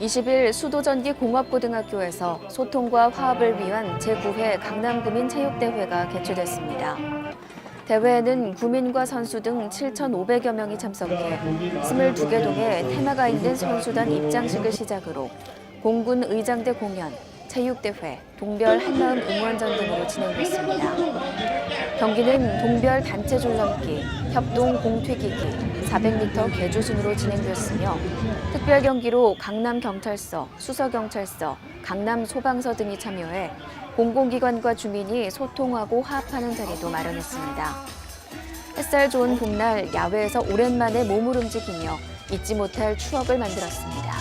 20일 수도전기 공업고등학교에서 소통과 화합을 위한 제9회 강남구민 체육대회가 개최됐습니다. 대회에는 구민과 선수 등 7,500여 명이 참석해 22개 동의 테마가 있는 선수단 입장식을 시작으로 공군 의장대 공연, 체육대회, 동별 한마음 응원전 등으로 진행됐습니다. 경기는 동별 단체 줄넘기, 협동 공튀기기, 400m 계주 순으로 진행됐으며 특별 경기로 강남 경찰서, 수서 경찰서, 강남 소방서 등이 참여해 공공기관과 주민이 소통하고 화합하는 자리도 마련했습니다. 햇살 좋은 봄날 야외에서 오랜만에 몸을 움직이며 잊지 못할 추억을 만들었습니다.